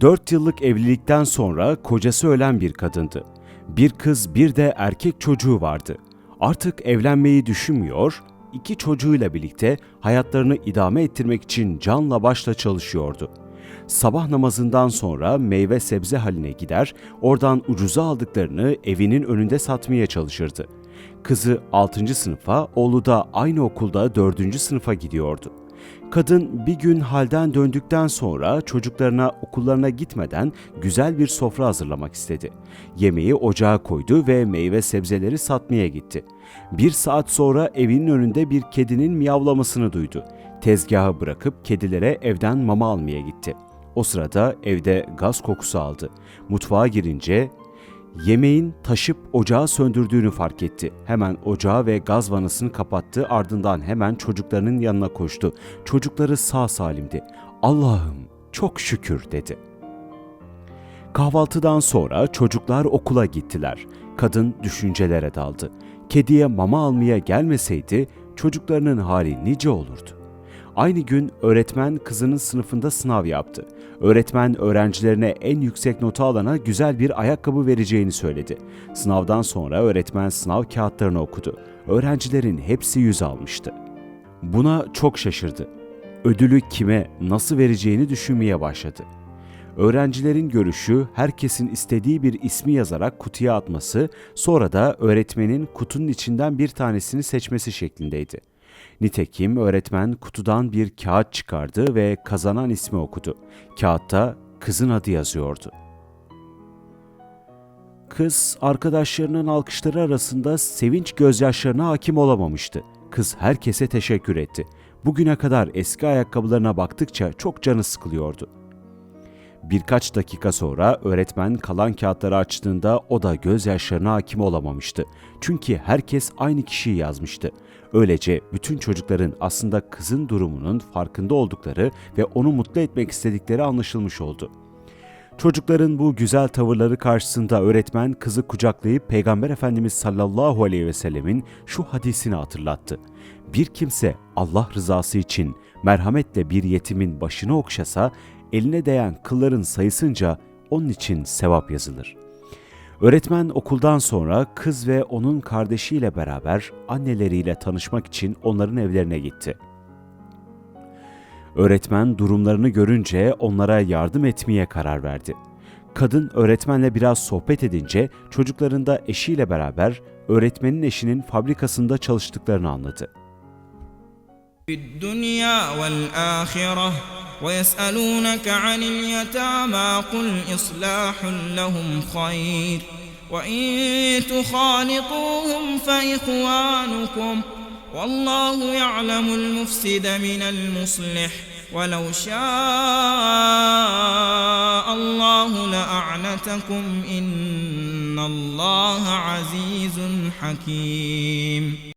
4 yıllık evlilikten sonra kocası ölen bir kadındı. Bir kız bir de erkek çocuğu vardı. Artık evlenmeyi düşünmüyor, iki çocuğuyla birlikte hayatlarını idame ettirmek için canla başla çalışıyordu. Sabah namazından sonra meyve sebze haline gider, oradan ucuza aldıklarını evinin önünde satmaya çalışırdı. Kızı 6. sınıfa, oğlu da aynı okulda 4. sınıfa gidiyordu. Kadın bir gün halden döndükten sonra çocuklarına okullarına gitmeden güzel bir sofra hazırlamak istedi. Yemeği ocağa koydu ve meyve sebzeleri satmaya gitti. Bir saat sonra evinin önünde bir kedinin miyavlamasını duydu. Tezgahı bırakıp kedilere evden mama almaya gitti. O sırada evde gaz kokusu aldı. Mutfağa girince Yemeğin taşıp ocağı söndürdüğünü fark etti. Hemen ocağı ve gaz vanasını kapattı ardından hemen çocuklarının yanına koştu. Çocukları sağ salimdi. Allah'ım çok şükür dedi. Kahvaltıdan sonra çocuklar okula gittiler. Kadın düşüncelere daldı. Kediye mama almaya gelmeseydi çocuklarının hali nice olurdu. Aynı gün öğretmen kızının sınıfında sınav yaptı. Öğretmen öğrencilerine en yüksek notu alana güzel bir ayakkabı vereceğini söyledi. Sınavdan sonra öğretmen sınav kağıtlarını okudu. Öğrencilerin hepsi yüz almıştı. Buna çok şaşırdı. Ödülü kime, nasıl vereceğini düşünmeye başladı. Öğrencilerin görüşü herkesin istediği bir ismi yazarak kutuya atması, sonra da öğretmenin kutunun içinden bir tanesini seçmesi şeklindeydi. Nitekim öğretmen kutudan bir kağıt çıkardı ve kazanan ismi okudu. Kağıtta kızın adı yazıyordu. Kız arkadaşlarının alkışları arasında sevinç gözyaşlarına hakim olamamıştı. Kız herkese teşekkür etti. Bugüne kadar eski ayakkabılarına baktıkça çok canı sıkılıyordu. Birkaç dakika sonra öğretmen kalan kağıtları açtığında o da gözyaşlarına hakim olamamıştı. Çünkü herkes aynı kişiyi yazmıştı. Öylece bütün çocukların aslında kızın durumunun farkında oldukları ve onu mutlu etmek istedikleri anlaşılmış oldu. Çocukların bu güzel tavırları karşısında öğretmen kızı kucaklayıp Peygamber Efendimiz sallallahu aleyhi ve sellemin şu hadisini hatırlattı. Bir kimse Allah rızası için merhametle bir yetimin başını okşasa, eline değen kılların sayısınca onun için sevap yazılır. Öğretmen okuldan sonra kız ve onun kardeşiyle beraber anneleriyle tanışmak için onların evlerine gitti. Öğretmen durumlarını görünce onlara yardım etmeye karar verdi. Kadın öğretmenle biraz sohbet edince çocukların da eşiyle beraber öğretmenin eşinin fabrikasında çalıştıklarını anladı. في الدنيا والآخرة ويسألونك عن اليتامى قل إصلاح لهم خير وإن تخالطوهم فإخوانكم والله يعلم المفسد من المصلح ولو شاء الله لأعنتكم إن الله عزيز حكيم